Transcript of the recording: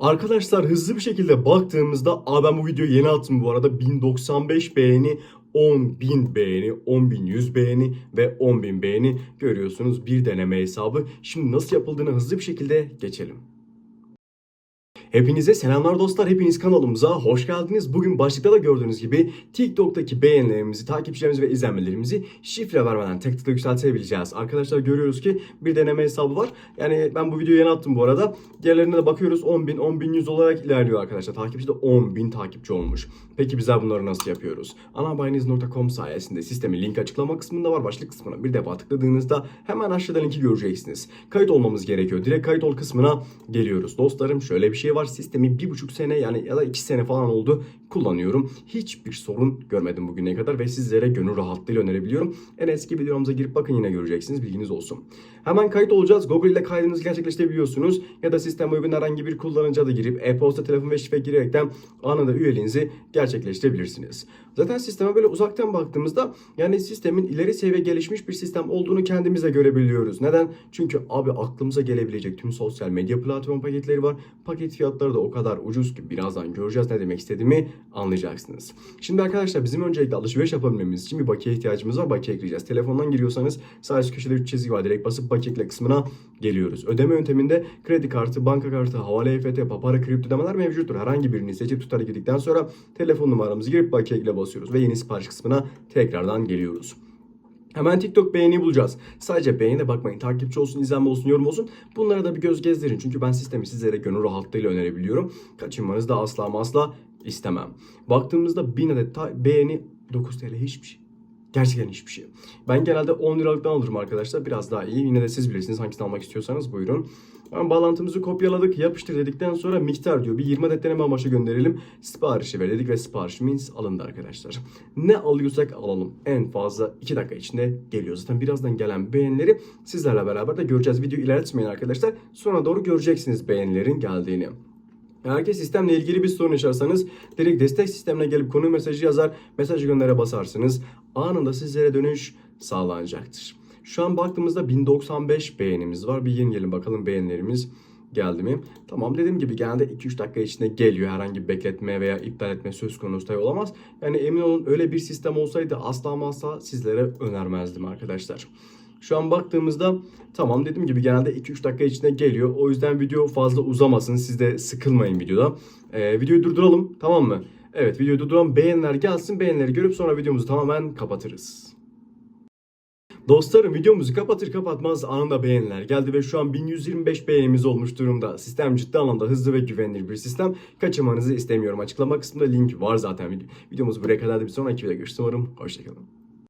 Arkadaşlar hızlı bir şekilde baktığımızda Aa, ben bu videoyu yeni attım bu arada 1095 beğeni 10.000 beğeni, 10.100 beğeni ve 10.000 beğeni görüyorsunuz bir deneme hesabı. Şimdi nasıl yapıldığını hızlı bir şekilde geçelim. Hepinize selamlar dostlar. Hepiniz kanalımıza hoş geldiniz. Bugün başlıkta da gördüğünüz gibi TikTok'taki beğenilerimizi, takipçilerimizi ve izlenmelerimizi şifre vermeden tek tıkla yükseltebileceğiz. Arkadaşlar görüyoruz ki bir deneme hesabı var. Yani ben bu videoyu yeni attım bu arada. Diğerlerine de bakıyoruz 10.000, 10.100 olarak ilerliyor arkadaşlar. Takipçi de 10.000 takipçi olmuş. Peki bizler bunları nasıl yapıyoruz? Anabayiniz.com sayesinde sistemin link açıklama kısmında var. Başlık kısmına bir defa tıkladığınızda hemen aşağıda linki göreceksiniz. Kayıt olmamız gerekiyor. Direkt kayıt ol kısmına geliyoruz. Dostlarım şöyle bir şey var. Sistemi bir buçuk sene yani ya da iki sene falan oldu kullanıyorum. Hiçbir sorun görmedim bugüne kadar ve sizlere gönül rahatlığıyla önerebiliyorum. En eski videomuza girip bakın yine göreceksiniz bilginiz olsun. Hemen kayıt olacağız. Google ile kaydınızı gerçekleştirebiliyorsunuz. Ya da sisteme uygun herhangi bir kullanıcı adı girip e-posta, telefon ve şifre girerekten anında üyeliğinizi gerçekleştirebilirsiniz. Zaten sisteme böyle uzaktan baktığımızda yani sistemin ileri seviye gelişmiş bir sistem olduğunu kendimize görebiliyoruz. Neden? Çünkü abi aklımıza gelebilecek tüm sosyal medya platform paketleri var. Paket fiyatları da o kadar ucuz ki birazdan göreceğiz ne demek istediğimi anlayacaksınız. Şimdi arkadaşlar bizim öncelikle alışveriş yapabilmemiz için bir bakiye ihtiyacımız var. Bakiye ekleyeceğiz. Telefondan giriyorsanız sağ üst köşede 3 çizgi var. Direkt basıp bakiye ekle kısmına geliyoruz. Ödeme yönteminde kredi kartı, banka kartı, havale EFT, papara, kripto ödemeler mevcuttur. Herhangi birini seçip tutar girdikten sonra telefon numaramızı girip bakiye ekle basıyoruz ve yeni sipariş kısmına tekrardan geliyoruz. Hemen TikTok beğeni bulacağız. Sadece beğeni de bakmayın. Takipçi olsun, izlenme olsun, yorum olsun. Bunlara da bir göz gezdirin. Çünkü ben sistemi sizlere gönül rahatlığıyla önerebiliyorum. Kaçınmanızı da asla asla istemem. Baktığımızda 1000 adet beğeni 9 TL hiçbir şey. Gerçekten hiçbir şey. Ben genelde 10 liralıktan alırım arkadaşlar. Biraz daha iyi. Yine de siz bilirsiniz hangisini almak istiyorsanız buyurun. Ben bağlantımızı kopyaladık. Yapıştır dedikten sonra miktar diyor. Bir 20 adet deneme amaçlı gönderelim. Siparişi ver dedik ve siparişimiz alındı arkadaşlar. Ne alıyorsak alalım. En fazla 2 dakika içinde geliyor. Zaten birazdan gelen beğenileri sizlerle beraber de göreceğiz. Video ilerletmeyin arkadaşlar. Sonra doğru göreceksiniz beğenilerin geldiğini. Eğer ki sistemle ilgili bir sorun yaşarsanız direkt destek sistemine gelip konu mesajı yazar, mesaj göndere basarsınız. Anında sizlere dönüş sağlanacaktır. Şu an baktığımızda 1095 beğenimiz var. Bir yenileyelim bakalım beğenilerimiz geldi mi? Tamam dediğim gibi genelde 2-3 dakika içinde geliyor. Herhangi bir bekletme veya iptal etme söz konusu da olamaz. Yani emin olun öyle bir sistem olsaydı asla asla sizlere önermezdim arkadaşlar. Şu an baktığımızda tamam dediğim gibi genelde 2-3 dakika içinde geliyor. O yüzden video fazla uzamasın. Siz de sıkılmayın videoda. Ee, videoyu durduralım tamam mı? Evet videoyu durduralım. Beğeniler gelsin. Beğenileri görüp sonra videomuzu tamamen kapatırız. Dostlarım videomuzu kapatır kapatmaz anında beğeniler geldi ve şu an 1125 beğenimiz olmuş durumda. Sistem ciddi anlamda hızlı ve güvenilir bir sistem. Kaçırmanızı istemiyorum. Açıklama kısmında link var zaten. Videomuz buraya kadar da bir sonraki videoda görüşürüz. Umarım hoşçakalın.